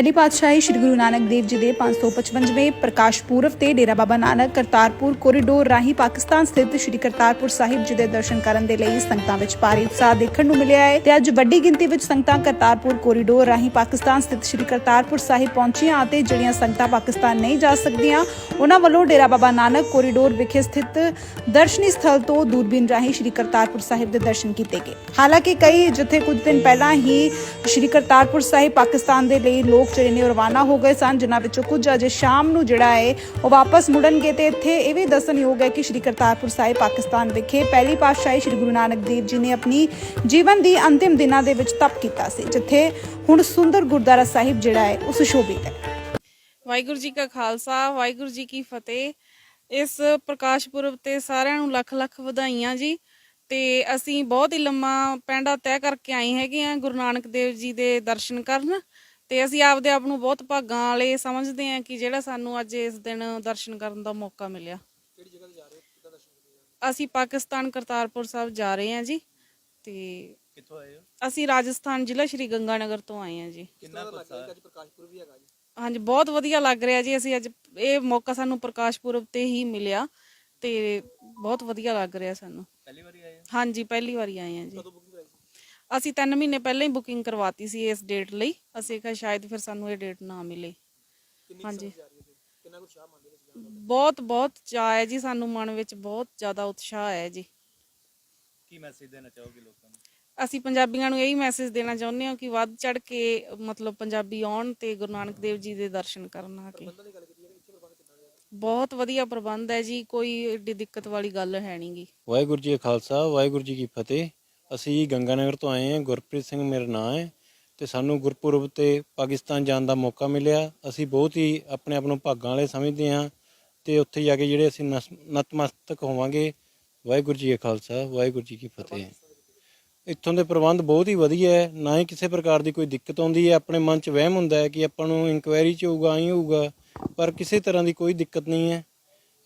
ਪਹਿਲੀ ਪਾਤਸ਼ਾਹੀ ਸ੍ਰੀ ਗੁਰੂ ਨਾਨਕ ਦੇਵ ਜੀ ਦੇ 555ਵੇਂ ਪ੍ਰਕਾਸ਼ ਪੁਰਬ ਤੇ ਡੇਰਾ ਬਾਬਾ ਨਾਨਕ ਕਰਤਾਰਪੁਰ ਕੋਰੀਡੋਰ ਰਾਹੀਂ ਪਾਕਿਸਤਾਨ ਸਥਿਤ ਸ੍ਰੀ ਕਰਤਾਰਪੁਰ ਸਾਹਿਬ ਜੀ ਦੇ ਦਰਸ਼ਨ ਕਰਨ ਦੇ ਲਈ ਸੰਗਤਾਂ ਵਿੱਚ ਭਾਰੀ ਉਤਸ਼ਾਹ ਦੇਖਣ ਨੂੰ ਮਿਲਿਆ ਹੈ ਤੇ ਅੱਜ ਵੱਡੀ ਗਿਣਤੀ ਵਿੱਚ ਸੰਗਤਾਂ ਕਰਤਾਰਪੁਰ ਕੋਰੀਡੋਰ ਰਾਹੀਂ ਪਾਕਿਸਤਾਨ ਸਥਿਤ ਸ੍ਰੀ ਕਰਤਾਰਪੁਰ ਸਾਹਿਬ ਪਹੁੰਚੀਆਂ ਅਤੇ ਜਿਹੜੀਆਂ ਸੰਗਤਾਂ ਪਾਕਿਸਤਾਨ ਨਹੀਂ ਜਾ ਸਕਦੀਆਂ, ਉਹਨਾਂ ਵੱਲੋਂ ਡੇਰਾ ਬਾਬਾ ਨਾਨਕ ਕੋਰੀਡੋਰ ਵਿਖੇ ਸਥਿਤ ਦਰਸ਼ਨੀ ਸਥਲ ਤੋਂ ਦੂਰਬੀਨ ਰਾਹੀਂ ਸ੍ਰੀ ਕਰਤਾਰਪੁਰ ਸਾਹਿਬ ਦੇ ਦਰਸ਼ਨ ਕੀਤੇ ਗਏ। ਹਾਲਾਂਕਿ ਕਈ ਜਿੱਥੇ ਕੁਝ ਦਿਨ ਪਹਿਲਾਂ ਹੀ ਸ੍ਰੀ ਕਰਤਾਰਪੁਰ ਸਾਹਿਬ ਪਾਕਿਸਤਾਨ ਦੇ ਲਈ ਲੋਕ ਜਿਹੜੇ ਨੇ ਰਵਾਨਾ ਹੋ ਗਏ ਸਨ, ਜਿਨ੍ਹਾਂ ਵਿੱਚੋਂ ਕੁਝ ਅਜੇ ਸ਼ਾਮ ਨੂੰ ਜਿਹੜਾ ਹੈ, ਉਹ ਵਾਪਸ ਮੁੜਨਗੇ ਤੇ ਇੱਥੇ ਇਹ ਵੀ ਦੱਸਣਯੋਗ ਹੈ ਕਿ ਸ੍ਰੀ ਕਰਤਾਰਪੁਰ ਸਾਹਿਬ, ਪਾਕਿਸਤਾਨ ਵਿਖੇ ਪਹਿਲੀ ਪਾਤਸ਼ਾਹੀ ਸ੍ਰੀ ਗੁਰੂ ਨਾਨਕ ਦੇਵ ਜੀ ਨੇ ਆਪਣੀ ਜੀਵਨ ਦੀ ਅੰਤਿਮ ਦਿਨਾਂ ਦੇ ਵਿੱਚ ਤਪ ਕੀਤਾ ਸੀ, ਜਿੱਥੇ ਹੁਣ ਸੁੰਦਰ ਗੁਰਦੁਆਰਾ ਸਾਹਿਬ ਜਿਹੜਾ ਹੈ, ਉਹ ਸੁਸ਼ੋਭਿਤ ਹੈ। ਵਾਹਿਗੁਰੂ ਜੀ ਕਾ ਖਾਲਸਾ, ਵਾਹਿਗੁਰੂ ਜੀ ਕੀ ਫਤਿਹ। ਇਸ ਪ੍ਰਕਾਸ਼ ਪੁਰਬ ਤੇ ਸਾਰਿਆਂ ਨੂੰ ਲੱਖ ਲੱਖ ਵਧਾਈਆਂ ਜੀ। ਤੇ ਅਸੀਂ ਬਹੁਤ ਹੀ ਲੰਮਾ ਪੈਂਡਾ ਤੈਅ ਕਰਕੇ ਆਏ ਹੈਗੇ ਆ ਗੁਰੂ ਨਾਨਕ ਦੇਵ ਜੀ ਦੇ ਦਰਸ਼ਨ ਕਰਨ। ਤੇ ਅਸੀਂ ਆਪਦੇ ਆਪ ਨੂੰ ਬਹੁਤ ਭਾਗਾਂ ਵਾਲੇ ਸਮਝਦੇ ਹਾਂ ਕਿ ਜਿਹੜਾ ਸਾਨੂੰ ਅੱਜ ਇਸ ਦਿਨ ਦਰਸ਼ਨ ਕਰਨ ਦਾ ਮੌਕਾ ਮਿਲਿਆ। ਕਿਹੜੀ ਜਗ੍ਹਾ ਤੇ ਜਾ ਰਹੇ ਹੋ? ਕਿੱਦਾਂ ਦਰਸ਼ਨ ਅਸੀਂ ਪਾਕਿਸਤਾਨ ਕਰਤਾਰਪੁਰ ਸਾਹਿਬ ਜਾ ਰਹੇ ਹਾਂ ਜੀ। ਤੇ ਕਿੱਥੋਂ ਆਏ ਹੋ? ਅਸੀਂ ਰਾਜਸਥਾਨ ਜ਼ਿਲ੍ਹਾ ਸ਼੍ਰੀ ਗੰਗਾਨਗਰ ਤੋਂ ਆਏ ਹਾਂ ਜੀ। ਕਿੰਨਾ ਪਤਾ ਅੱਜ ਪ੍ਰਕਾਸ਼ਪੁਰ ਵੀ ਹੈਗਾ ਜੀ। ਹਾਂਜੀ ਬਹੁਤ ਵਧੀਆ ਲੱਗ ਰਿਹਾ ਜੀ। ਅਸੀਂ ਅੱਜ ਇਹ ਮੌਕਾ ਸਾਨੂੰ ਪ੍ਰਕਾਸ਼ ਪੁਰਬ ਤੇ ਹੀ ਮਿਲਿਆ ਤੇ ਬਹੁਤ ਵਧੀਆ ਲੱਗ ਰਿਹਾ ਸਾਨੂੰ। ਪਹਿਲੀ ਵਾਰੀ ਆਏ ਹੋ? ਹਾਂਜੀ ਪਹਿਲੀ ਵਾਰੀ ਆਏ ਹਾਂ ਜੀ। ਕਦੋਂ ਸੀ ਅਸੀਂ 3 ਮਹੀਨੇ ਪਹਿਲਾਂ ਹੀ ਬੁਕਿੰਗ ਕਰਵਾਤੀ ਸੀ ਇਸ ਡੇਟ ਲਈ। ਅਸੀਂ ਕਿਹਾ ਸ਼ਾਇਦ ਫਿਰ ਸਾਨੂੰ ਇਹ ਡੇਟ ਨਾ ਮਿਲੇ। ਹਾਂਜੀ। ਕਿੰਨਾ ਕੁ ਸ਼ਾਹ ਮੰਨਦੇ ਵਿੱਚ? ਬਹੁਤ ਬਹੁਤ ਚਾਅ ਹੈ ਜੀ ਸਾਨੂੰ ਮਨ ਵਿੱਚ ਬਹੁਤ ਜ਼ਿਆਦਾ ਉਤਸ਼ਾਹ ਹੈ ਜੀ। ਕੀ ਮੈਸੇਜ ਦੇਣਾ ਚਾਹੋਗੇ ਲੋਕਾਂ ਨੂੰ? ਅਸੀਂ ਪੰਜਾਬੀਆਂ ਨੂੰ ਇਹੀ ਮੈਸੇਜ ਦੇਣਾ ਚਾਹੁੰਦੇ ਹਾਂ ਕਿ ਵੱਧ ਚੜ ਕੇ ਮਤਲਬ ਪੰਜਾਬੀ ਆਉਣ ਤੇ ਗੁਰੂ ਨਾਨਕ ਦੇਵ ਜੀ ਦੇ ਦਰਸ਼ਨ ਕਰਨ ਆ ਕੇ। ਬੰਦਾਂ ਦੀ ਗੱਲ ਕੀਤੀ ਜਾਵੇ ਇੱਥੇ ਪ੍ਰਬੰਧ ਕਿੱਦਾਂ ਦੇ ਆ? ਬਹੁਤ ਵਧੀਆ ਪ੍ਰਬੰਧ ਹੈ ਜੀ ਕੋਈ ਏਡੀ ਦਿੱਕਤ ਵਾਲੀ ਗੱਲ ਹੈ ਨਹੀਂਗੀ ਵਾਹਿਗੁਰੂ ਜੀ ਕਾ ਖਾਲਸਾ ਵਾਹਿਗੁਰੂ ਜੀ ਕੀ ਫਤਿਹ। ਅਸੀਂ ਗੰਗਾਨਗਰ ਤੋਂ ਆਏ ਹਾਂ, ਗੁਰਪ੍ਰੀਤ ਸਿੰਘ ਮੇਰਾ ਨਾਮ ਹੈ ਤੇ ਸਾਨੂੰ ਗੁਰਪੁਰਬ ਤੇ ਪਾਕਿਸਤਾਨ ਜਾਣ ਦਾ ਮੌਕਾ ਮਿਲਿਆ। ਅਸੀਂ ਬਹੁਤ ਹੀ ਆਪਣੇ ਆਪ ਨੂੰ ਭਾਗਾਂ ਵਾਲੇ ਸਮਝਦੇ ਹਾਂ ਤੇ ਉੱਥੇ ਜਾ ਕੇ ਜਿਹੜੇ ਅਸੀਂ ਨਸ- ਨਤਮਸਤਕ ਹੋਵਾਂਗੇ, ਵਾਹਿਗੁਰੂ ਜੀ ਕਾ ਖਾਲਸਾ, ਵਾਹਿਗੁਰੂ ਜੀ ਕੀ ਫਤਿਹ। ਇੱਥੋਂ ਦੇ ਪ੍ਰਬੰਧ ਬਹੁਤ ਹੀ ਵਧੀਆ ਹੈ, ਨਾ ਹੀ ਕਿਸੇ ਪ੍ਰਕਾਰ ਦੀ ਕੋਈ ਦਿੱਕਤ ਆਉਂਦੀ ਹੈ। ਆਪਣੇ ਮਨ 'ਚ ਵਹਿਮ ਹੁੰਦਾ ਹੈ ਕਿ ਆਪਾਂ ਨੂੰ ਇਨਕੁਆਇਰੀ 'ਚ ਹੋਊਗਾ ਆਈ ਹੋਊਗਾ, ਪਰ ਕਿਸੇ ਤਰ੍ਹਾਂ ਦੀ ਕੋਈ ਦਿੱਕਤ ਨਹੀਂ ਹੈ।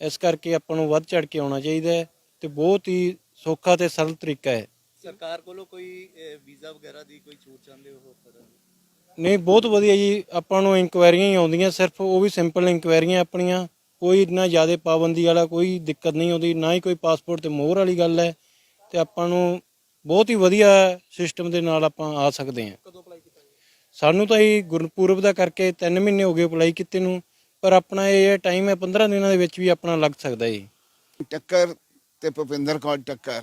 ਇਸ ਕਰਕੇ ਆਪਾਂ ਨੂੰ ਵੱਧ ਚੜ ਕੇ ਆਉਣਾ ਚਾਹੀਦਾ ਹੈ ਤੇ ਬਹੁਤ ਹੀ ਸੌਖਾ ਤੇ ਸਰਲ ਤਰੀਕਾ ਹੈ। ਸਰਕਾਰ ਕੋਲੋਂ ਕੋਈ ਵੀਜ਼ਾ ਵਗੈਰਾ ਦੀ ਕੋਈ ਛੂਟ ਚਾਹੁੰਦੇ ਹੋ ਨਹੀਂ ਬਹੁਤ ਵਧੀਆ ਜੀ। ਆਪਾਂ ਨੂੰ ਇਨਕੁਆਇਰੀਆਂ ਹੀ ਆਉਂਦੀਆਂ ਸਿਰਫ ਉਹ ਵੀ ਸਿੰਪਲ ਇਨਕੁਆਇਰੀਆਂ ਆਪਣੀਆਂ। ਕੋਈ ਇੰਨਾ ਜ਼ਿਆਦਾ ਪਾਬੰਦੀ ਵਾਲਾ ਕੋਈ ਦਿੱਕਤ ਨਹੀਂ ਆਉਂਦੀ ਨਾ ਹੀ ਕੋਈ ਪਾਸਪੋਰਟ ਤੇ ਮੋਹਰ ਵਾਲੀ ਗੱਲ ਹੈ। ਤੇ ਆਪਾਂ ਨੂੰ ਬਹੁਤ ਹੀ ਵਧੀਆ ਸਿਸਟਮ ਦੇ ਨਾਲ ਆਪਾਂ ਆ ਸਕਦੇ ਹਾਂ। ਕਦੋਂ ਅਪਲਾਈ ਕੀਤਾ ਜੀ? ਸਾਨੂੰ ਤਾਂ ਇਹ ਗੁਰਪੁਰਬ ਦਾ ਕਰਕੇ 3 ਮਹੀਨੇ ਹੋ ਗਏ ਅਪਲਾਈ ਕੀਤੇ ਨੂੰ ਪਰ ਆਪਣਾ ਇਹ ਟਾਈਮ ਹੈ 15 ਦਿਨਾਂ ਦੇ ਵਿੱਚ ਵੀ ਆਪਣਾ ਲੱਗ ਸਕਦਾ ਹੈ ਟੱਕਰ ਤੇ ਭੁਪਿੰਦਰ ਕੌਰ ਟੱਕਰ।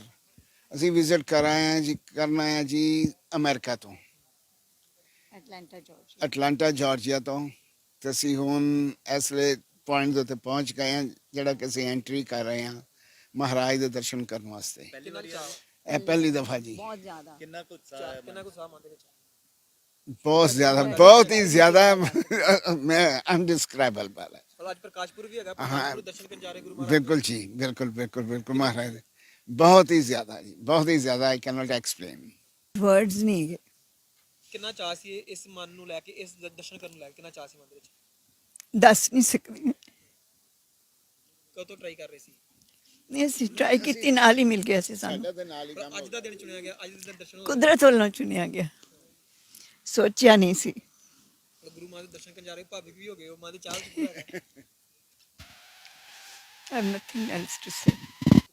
ਅਸੀਂ ਵਿਜ਼ਿਟ ਕਰ ਆਏ ਹਾਂ ਜੀ ਕਰਨਾ ਹੈ ਜੀ ਅਮਰੀਕਾ ਤੋਂ ਐਟਲਾਂਟਾ ਜਾਰਜੀਆ ਅਟਲਾਂਟਾ ਜਾਰਜੀਆ ਤੋਂ ਤੇ ਅਸੀਂ ਹੁਣ ਇਸ ਵੇਲੇ ਪੁਆਇੰਟ ਦੇ ਉੱਤੇ ਪਹੁੰਚ ਗਏ ਹਾਂ ਜਿਹੜਾ ਕਿ ਅਸੀਂ ਐਂਟਰੀ ਕਰ ਰਹੇ ਹਾਂ ਮਹਾਰਾਜ ਦੇ ਦਰਸ਼ਨ ਕਰਨ ਵਾਸਤੇ ਪਹਿਲੀ ਵਾਰੀ ਆਏ ਇਹ ਪਹਿਲੀ ਦਫਾ ਜੀ ਬਹੁਤ ਜ਼ਿਆਦਾ ਕਿੰਨਾ ਕੁ ਉਤਸ਼ਾਹ ਹੈ ਕਿੰਨਾ ਕੁ ਸਾਹ ਮੰਨਦੇ ਵਿੱਚ ਬਹੁਤ ਜ਼ਿਆਦਾ ਬਹੁਤ ਹੀ ਜ਼ਿਆਦਾ ਮੈਂ ਅਨਡਿਸਕ੍ਰਾਈਬਲ ਹੈ ਅੱਜ ਪ੍ਰਕਾਸ਼ਪੁਰ ਵੀ ਹੈਗਾ ਹਾਂ ਦਰਸ਼ਨ ਕਰਨ ਜਾ ਰਹੇ ਗੁਰੂ ਬਿਲਕੁਲ ਜੀ ਬਿਲਕੁਲ ਬਿਲਕੁਲ ਬਿਲਕੁਲ ਮਹਾਰਾਜ ਦੇ। ਬਹੁਤ ਹੀ ਜ਼ਿਆਦਾ ਜੀ ਬਹੁਤ ਹੀ ਜ਼ਿਆਦਾ I can not explain words ਨਹੀਂ ਹੈਗੇ। ਕਿੰਨਾ ਚਾਹ ਸੀ ਇਸ ਮਨ ਨੂੰ ਲੈ ਕੇ ਇਸ ਦਰਸ਼ਨ ਕਰਨ ਨੂੰ ਲੈ ਕੇ ਕਿੰਨਾ ਚਾਹ ਸੀ ਮਨ ਦੇ ਵਿੱਚ ਦੱਸ ਨਹੀਂ ਸਕਦੀ ਕਦੋਂ ਟਰਾਈ ਕਰ ਰਹੇ ਸੀ ਨਹੀਂ ਅਸੀਂ ਟਰਾਈ ਕੀਤੀ ਨਾਲ ਹੀ ਮਿਲ ਗਿਆ ਸੀ ਸਾਨੂੰ ਦੇ ਨਾਲ ਹੀ ਪਰ ਅੱਜ ਦਾ ਦਿਨ ਚੁਣਿਆ ਗਿਆ ਅੱਜ ਦੇ ਦਿਨ ਦਰਸ਼ਨ ਹੋ ਕੁਦਰਤ ਵੱਲੋਂ ਚੁਣਿਆ ਗਿਆ ਸੋਚਿਆ ਨਹੀਂ ਸੀ ਗਏ। ਗੁਰੂ ਮਾਂ ਦੇ ਦਰਸ਼ਨ ਕਰਨ ਜਾ ਰਹੇ ਭਾਵਿਕ ਵੀ ਹੋ ਗਏ ਉਹ ਮਾਂ ਦੇ ਚਾਹ ਵਿੱਚ ਪੂਰਾ ਹੈ I have nothing else to say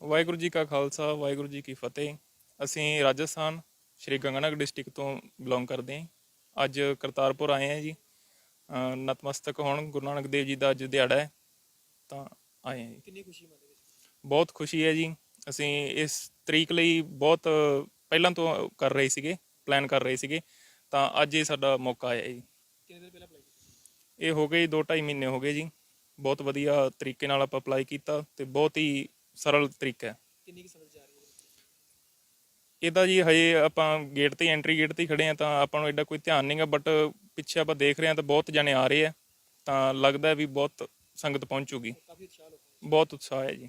Waheguru ji ਕਾ ਖਾਲਸਾ ਵਾਹਿਗੁਰੂ ਜੀ ਕੀ ਫਤਿਹ। ਅਸੀਂ ਰਾਜਸਥਾਨ ਸ਼੍ਰੀ ਗੰਗਾਨਗਰ ਡਿਸਟ੍ਰਿਕਟ ਤੋਂ ਬਿਲੋਂਗ ਕਰਦੇ ਹਾਂ। ਅੱਜ ਕਰਤਾਰਪੁਰ ਆਏ ਹਾਂ ਜੀ। ਨਤਮਸਤਕ ਹੋਣ ਗੁਰੂ ਨਾਨਕ ਦੇਵ ਜੀ ਦਾ ਅੱਜ ਦਿਹਾੜਾ ਹੈ ਤਾਂ ਆਏ ਹਾਂ ਜੀ। ਕਿੰਨੀ ਖੁਸ਼ੀ ਮਨ ਵਿੱਚ ਬਹੁਤ ਖੁਸ਼ੀ ਹੈ ਜੀ। ਅਸੀਂ ਇਸ ਤਰੀਕ ਲਈ ਬਹੁਤ ਪਹਿਲਾਂ ਤੋਂ ਕਰ ਰਹੇ ਸੀਗੇ ਪਲਾਨ ਕਰ ਰਹੇ ਸੀਗੇ ਤਾਂ ਅੱਜ ਇਹ ਸਾਡਾ ਮੌਕਾ ਆਇਆ ਜੀ। ਕਿੰਨੇ ਦਿਨ ਪਹਿਲਾਂ ਅਪਲਾਈ ਕੀਤਾ? ਇਹ ਹੋ ਗਏ 2.5 ਮਹੀਨੇ ਹੋ ਗਏ ਜੀ। ਬਹੁਤ ਵਧੀਆ ਤਰੀਕੇ ਨਾਲ ਆਪਾਂ ਅਪਲਾਈ ਕੀਤਾ ਤੇ ਬਹੁਤ ਹੀ ਸਰਲ ਤਰੀਕਾ ਹੈ। ਕਿੰਨੀ ਕੀ ਸਮਝ ਜਾ ਰਹੀ ਹੈ? ਇਹਦਾ ਜੀ ਹਜੇ ਆਪਾਂ ਗੇਟ ਤੇ ਐਂਟਰੀ ਗੇਟ ਤੇ ਖੜੇ ਆ ਤਾਂ ਆਪਾਂ ਨੂੰ ਐਡਾ ਕੋਈ ਧਿਆਨ ਨਹੀਂਗਾ ਬਟ ਪਿੱਛੇ ਆਪਾਂ ਦੇਖ ਰਹੇ ਆ ਤਾਂ ਬਹੁਤ ਜਣੇ ਆ ਰਹੇ ਆ ਤਾਂ ਲੱਗਦਾ ਵੀ ਬਹੁਤ ਸੰਗਤ ਪਹੁੰਚੂਗੀ। ਬਹੁਤ ਉਤਸ਼ਾਹ ਹੈ ਜੀ।